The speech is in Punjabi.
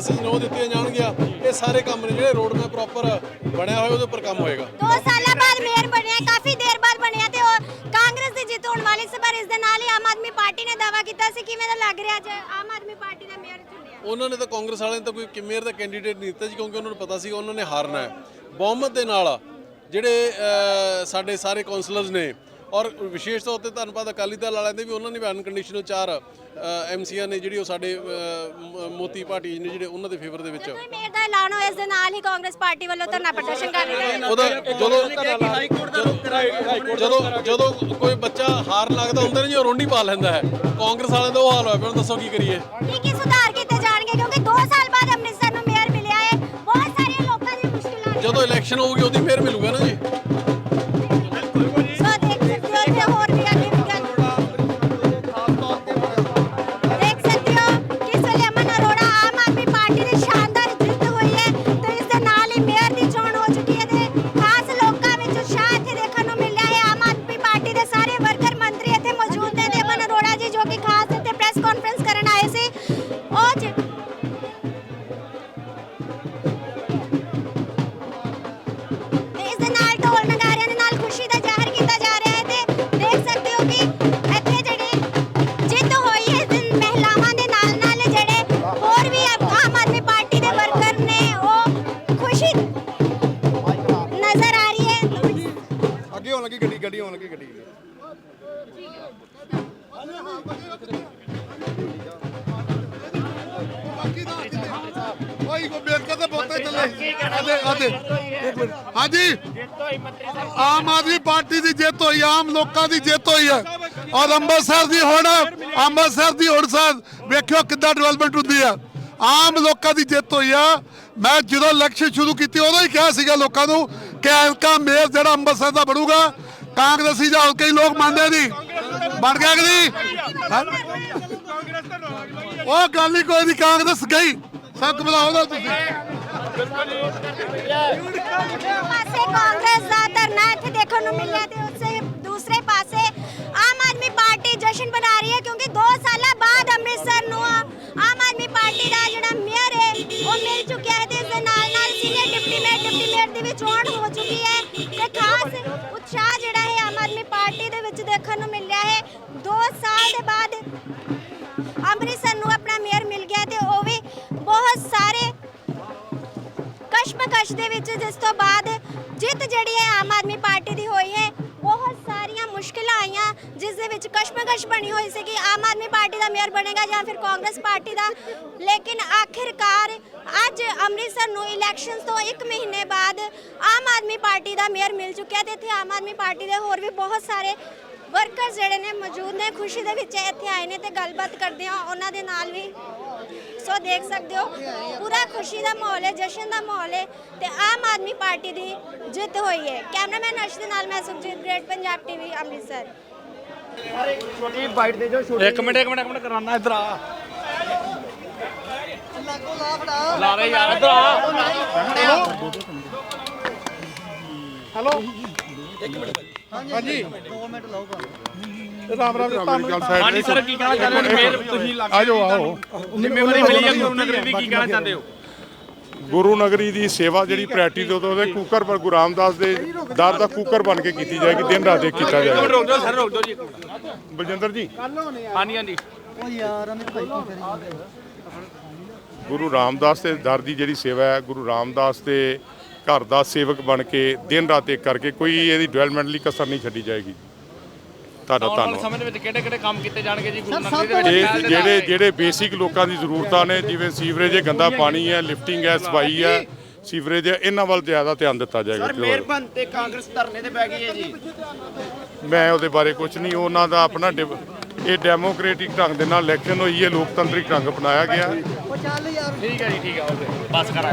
ਬੱਸਸ ਨੋ ਦਿੱਤੀਆਂ ਜਾਣਗੀਆਂ। ਇਹ ਸਾਰੇ ਕੰਮ ਨੇ ਜਿਹੜੇ ਰੋਡ ਮੈਪ ਪ੍ਰੋਪਰ ਬਣਿਆ ਹੋਇਆ ਉਹਦੇ ਉੱਪਰ ਕੰਮ ਹੋਏਗਾ। ਦੋ ਸਾਲਾਂ ਬਾਅਦ ਮੇਅਰ ਬਣਿਆ ਕਾਫੀ ਦੇਰ ਬਾਅਦ ਬਣਿਆ ਤੇ ਉਹ ਕਾਂਗਰਸ ਦੀ ਜਿੱਤ ਹੋਣ ਵਾਲੀ ਸੀ ਪਰ ਇਸ ਦੇ ਨਾਲ ਹੀ ਆਮ ਆਦਮੀ ਪਾਰਟੀ ਨੇ ਦਾਵਾ ਕੀਤਾ ਸੀ ਕਿਵੇਂ ਦਾ ਲੱਗ ਰਿਹਾ ਅੱਜ ਆਮ ਆਦਮੀ ਪਾਰਟੀ ਦਾ ਮੇਅਰ ਚੁਣਿਆ? ਉਹਨਾਂ ਨੇ ਤਾਂ ਕਾਂਗਰਸ ਵਾਲਿਆਂ ਨੇ ਤਾਂ ਕੋਈ ਮੇਅਰ ਦਾ ਕੈਂਡੀਡੇਟ ਨਹੀਂ ਦਿੱਤਾ ਜੀ ਕਿਉਂਕਿ ਉਹਨਾਂ ਨੂੰ ਪਤਾ ਸੀ ਉਹਨਾਂ ਨੇ ਹਾਰਨਾ ਹੈ। ਬਹੁਮਤ ਦੇ ਨਾਲ ਜਿਹੜੇ ਸਾਡੇ ਸਾਰੇ ਕਾਉਂਸਲਰਸ ਨੇ ਔਰ ਵਿਸ਼ੇਸ਼ ਤੌਰ ਤੇ ਧੰਨਵਾਦ ਅਕਾਲੀ ਦਲ ਵਾਲਿਆਂ ਦੇ ਵੀ ਉਹਨਾਂ ਨੇ ਵੀ ਅਨਕੰਡੀਸ਼ਨਲ ਚਾਰ ਐਮਸੀਆ ਨੇ ਜਿਹੜੀ ਉਹ ਸਾਡੇ ਮੋਤੀ ਭਾਟੀ ਨੇ ਜਿਹੜੇ ਉਹਨਾਂ ਦੇ ਫੇਵਰ ਦੇ ਵਿੱਚ। ਮੇਅਰ ਦਾ ਐਲਾਨ ਹੋਇਆ ਇਸ ਦੇ ਨਾਲ ਹੀ ਕਾਂਗਰਸ ਪਾਰਟੀ ਵੱਲੋਂ ਧਰਨਾ ਪ੍ਰਦਰਸ਼ਨ ਕਰ ਰਹੇ ਨੇ ਉਹਦਾ ਜਦੋਂ ਜਦੋਂ ਜਦੋਂ ਕੋਈ ਬੱਚਾ ਹਾਰਨ ਲੱਗਦਾ ਹੁੰਦਾ ਨਾ ਜੀ ਉਹ ਰੋਂਡੀ ਪਾ ਲੈਂਦਾ ਹੈ। ਕਾਂਗਰਸ ਵਾਲਿਆਂ ਦਾ ਉਹ ਹਾਲ ਹੋਇਆ ਪਿਆ ਦੱਸੋ ਕੀ ਕਰੀਏ। ਕੀ ਕੀ ਸੁਧਾਰ ਕੀਤੇ ਜਾਣਗੇ ਕਿਉਂਕਿ 2 ਸਾਲ ਬਾਅਦ ਅੰਮ੍ਰਿਤਸਰ ਨੂੰ ਮੇਅਰ ਮਿਲਿਆ ਹੈ। ਬਹੁਤ ਸਾਰੀਆਂ ਲੋਕਾਂ ਦੀਆਂ ਮੁਸ਼ਕਿਲਾਂ ਜਦੋਂ ਇਲੈਕਸ਼ਨ ਹੋਊਗੀ ਉਹਦੀ ਫੇਰ ਮਿਲੂਗਾ ਨਾ ਜੀ। ਹੋਣ ਲੱਗੀ ਗੱਡੀ। ਗੱਡੀ ਹੋਣ ਲੱਗੀ ਗੱਡੀ ਕੋਈ ਕੋ ਬੇਲ ਕਰਦੇ ਬੋਤੇ ਚੱਲੇ। ਆਦੇ ਆਦੇ ਇੱਕ ਮਿੰਟ। ਹਾਂਜੀ। ਆਮ ਆਦਮੀ ਪਾਰਟੀ ਦੀ ਜਿੱਤ ਹੋਈ ਆਮ ਲੋਕਾਂ ਦੀ ਜਿੱਤ ਹੋਈ ਹੈ। ਔਰ ਅੰਮ੍ਰਿਤਸਰ ਦੀ ਹੁਣ ਅੰਮ੍ਰਿਤਸਰ ਦੀ ਹੁਣ ਸਾਥ ਵੇਖਿਓ ਕਿੱਦਾਂ ਡਿਵੈਲਪਮੈਂਟ ਹੁੰਦੀ ਆ ਆਮ ਲੋਕਾਂ ਦੀ ਜਿੱਤ ਹੋਈ ਆ ਮੈਂ ਜਦੋਂ ਇਲੈਕਸ਼ਨ ਸ਼ੁਰੂ ਕੀਤੀ ਉਦੋਂ ਹੀ ਕਿਹਾ ਸੀਗਾ ਲੋਕਾਂ ਨੂੰ ਕਿ ਐਨਕਾ ਮੇਅਰ ਜਿਹੜਾ ਅੰਮ੍ਰਿਤਸਰ ਦਾ ਬਣੂਗਾ ਕਾਂਗਰਸੀ ਜਾਂ ਕਈ ਲੋਕ ਮੰਨਦੇ ਨਹੀਂ। ਬਣ ਗਿਆ ਕਿ ਨਹੀਂ? ਉਹ ਗੱਲ ਹੀ ਕੋਈ ਨਹੀਂ ਕਾਂਗਰਸ ਗਈ। ਸਭ ਬੁਲਾਓ ਤੁਸੀਂ। ਪਾਸੇ ਕਾਂਗਰਸ ਦਾ ਧਰਨਾ ਇੱਥੇ ਦੇਖਣ ਨੂੰ ਮਿਲਿਆ ਤੇ ਉਸੇ ਦੂਸਰੇ ਪਾਸੇ ਆਮ ਆਦਮੀ ਪਾਰਟੀ ਜਸ਼ਨ ਮਨਾ ਰਹੀ ਹੈ ਕਿਉਂਕਿ 2 ਸਾਲਾਂ ਬਾਅਦ ਅੰਮ੍ਰਿਤਸਰ ਨੂੰ ਆਮ ਆਦਮੀ ਪਾਰਟੀ ਦਾ ਜਿਹੜਾ ਮੇਅਰ ਹੈ ਉਹ ਮਿਲ ਚੁੱਕਿਆ ਹੈ ਤੇ ਇਸ ਦੇ ਨਾਲ ਨਾਲ senior deputy mayor deputy mayor ਦੀ ਵੀ ਚੋਣ ਹੋ ਚੁੱਕੀ ਹੈ। ਕਸ਼ਮਕਸ਼ ਦੇ ਵਿੱਚ ਜਿਸ ਤੋਂ ਬਾਅਦ ਜਿੱਤ ਜਿਹੜੀ ਹੈ ਆਮ ਆਦਮੀ ਪਾਰਟੀ ਦੀ ਹੋਈ ਹੈ ਬਹੁਤ ਸਾਰੀਆਂ ਮੁਸ਼ਕਿਲਾਂ ਆਈਆਂ, ਜਿਸ ਦੇ ਵਿੱਚ ਕਸ਼ਮਕਸ਼ ਬਣੀ ਹੋਈ ਸੀ ਕਿ ਆਮ ਆਦਮੀ ਪਾਰਟੀ ਦਾ ਮੇਅਰ ਬਣੇਗਾ ਜਾਂ ਫਿਰ ਕਾਂਗਰਸ ਪਾਰਟੀ ਦਾ। ਲੇਕਿਨ ਆਖਿਰਕਾਰ ਅੱਜ ਅੰਮ੍ਰਿਤਸਰ ਨੂੰ ਇਲੈਕਸ਼ਨਸ ਤੋਂ 1 ਮਹੀਨੇ ਬਾਅਦ ਆਮ ਆਦਮੀ ਪਾਰਟੀ ਦਾ ਮੇਅਰ ਮਿਲ ਚੁੱਕਿਆ ਤੇ ਇੱਥੇ ਆਮ ਆਦਮੀ ਪਾਰਟੀ ਦੇ ਹੋਰ ਵੀ ਬਹੁਤ ਸਾਰੇ ਵਰਕਰਸ ਜਿਹੜੇ ਨੇ ਮੌਜੂਦ ਨੇ ਖੁਸ਼ੀ ਦੇ ਵਿੱਚ ਇੱਥੇ ਆਏ ਨੇ ਤੇ ਗੱਲਬਾਤ ਕਰਦੇ ਆ ਉਹਨਾਂ ਦੇ ਨਾਲ ਵੀ। ਸੋ ਦੇਖ ਸਕਦੇ ਹੋ ਪੂਰਾ ਖੁਸ਼ੀ ਦਾ ਮਾਹੌਲ ਹੈ ਜਸ਼ਨ ਦਾ ਮਾਹੌਲ ਹੈ ਤੇ ਆਮ ਆਦਮੀ ਪਾਰਟੀ ਦੀ ਜਿੱਤ ਹੋਈ ਹੈ। ਕੈਮਰਾਮੈਨ ਅਰਸ਼ ਦੇ ਨਾਲ ਮੈਂ ਸੁਖਜੀਤ ਗ੍ਰੇਟ ਪੰਜਾਬ ਟੀਵੀ ਅੰਮ੍ਰਿਤਸਰ। ਇੱਕ ਮਿੰਟ ਇੱਕ ਮਿੰਟ ਇੱਕ ਮਿੰਟ ਕਰਾਨਾ ਇਧਰ ਆ। ਲਾ ਰਹੇ ਯਾਰ ਇਧਰ ਆ। ਹਾਂਜੀ। ਰਾਮ ਰਾਮ ਤੁਹਾਨੂੰ ਹਾਂਜੀ ਸਰ ਕੀ ਕਹਿਣਾ ਚਾਹੁੰਦੇ ਹੋ? ਮੇਰ ਤੁਸੀਂ ਲੱਗ ਆ ਜਾਓ ਆਓ। ਜ਼ਿੰਮੇਵਾਰੀ ਮਿਲੀ ਹੈ ਗੁਰੂ ਨਗਰੀ ਦੀ ਕੀ ਕਹਿਣਾ ਚਾਹੁੰਦੇ ਹੋ? ਗੁਰੂ ਨਗਰੀ ਦੀ ਸੇਵਾ ਜਿਹੜੀ ਪ੍ਰਾਇਰਟੀ ਦੇ ਉਦੋਂ ਦੇ ਕੂਕਰ ਪਰ ਗੁਰੂ ਰਾਮਦਾਸ ਦੇ ਦਰ ਦਾ ਕੂਕਰ ਬਣ ਕੇ ਕੀਤੀ ਜਾਏਗੀ ਦਿਨ ਰਾਤ ਇੱਕ ਕੀਤਾ ਜਾਏਗਾ ਰੁਕ ਜਾਓ ਸਰ ਰੁਕ ਜਾਓ ਜੀ। ਬਲਜਿੰਦਰ ਜੀ। ਹਾਂਜੀ ਹਾਂਜੀ। ਗੁਰੂ ਰਾਮਦਾਸ ਦੇ ਦਰ ਦੀ ਜਿਹੜੀ ਸੇਵਾ ਹੈ ਗੁਰੂ ਰਾਮਦਾਸ ਦੇ ਘਰ ਦਾ ਸੇਵਕ ਬਣ ਕੇ ਦਿਨ ਰਾਤ ਇੱਕ ਕਰਕੇ ਕੋਈ ਇਹਦੀ ਡਿਵੈਲਪਮੈਂਟ ਲਈ ਕਸਰ ਨਹੀਂ ਛੱਡੀ ਜਾਏਗੀ। ਤੁਹਾਡਾ ਧੰਨਵਾਦ। ਸਮੇਂ ਦੇ ਵਿੱਚ ਕਿਹੜੇ ਕਿਹੜੇ ਕੰਮ ਕੀਤੇ ਜਾਣਗੇ ਜੀ? ਗੁਰੂ ਨਗਰੀ ਦੇ ਵਿੱਚ ਇਹ ਪਹਿਲ ਦੇ ਜਿਹੜੇ? ਜਿਹੜੇ ਬੇਸਿਕ ਲੋਕਾਂ ਦੀ ਜ਼ਰੂਰਤਾਂ ਨੇ ਜਿਵੇਂ ਸੀਵਰੇਜ ਹੈ ਗੰਦਾ ਪਾਣੀ ਹੈ ਲਿਫਟਿੰਗ ਹੈ ਸਫ਼ਾਈ ਹੈ ਸੀਵਰੇਜ ਹੈ ਇਹਨਾਂ ਵੱਲ ਜ਼ਿਆਦਾ ਧਿਆਨ ਦਿੱਤਾ ਜਾਏਗਾ। ਮਿਹਰਬਾਨ ਤੇ ਕਾਂਗਰਸ ਧਰਨੇ ਤੇ ਬੈ ਗਈ ਹੈ ਜੀ। ਮੈਂ ਉਹਦੇ ਬਾਰੇ ਕੁਝ ਨਹੀਂ ਉਹਨਾਂ ਦਾ ਆਪਣਾ ਇਹ ਡੈਮੋਕ੍ਰੈਟਿਕ ਢੰਗ ਦੇ ਨਾਲ ਇਲੈਕਸ਼ਨ ਹੋਈ ਹੈ ਲੋਕਤੰਤਰਿਕ ਢੰਗ ਅਪਣਾਇਆ ਗਿਆ। ਠੀਕ ਹੈ ਜੀ ਠੀਕ ਹੈ ਬਸ ਕਰਾ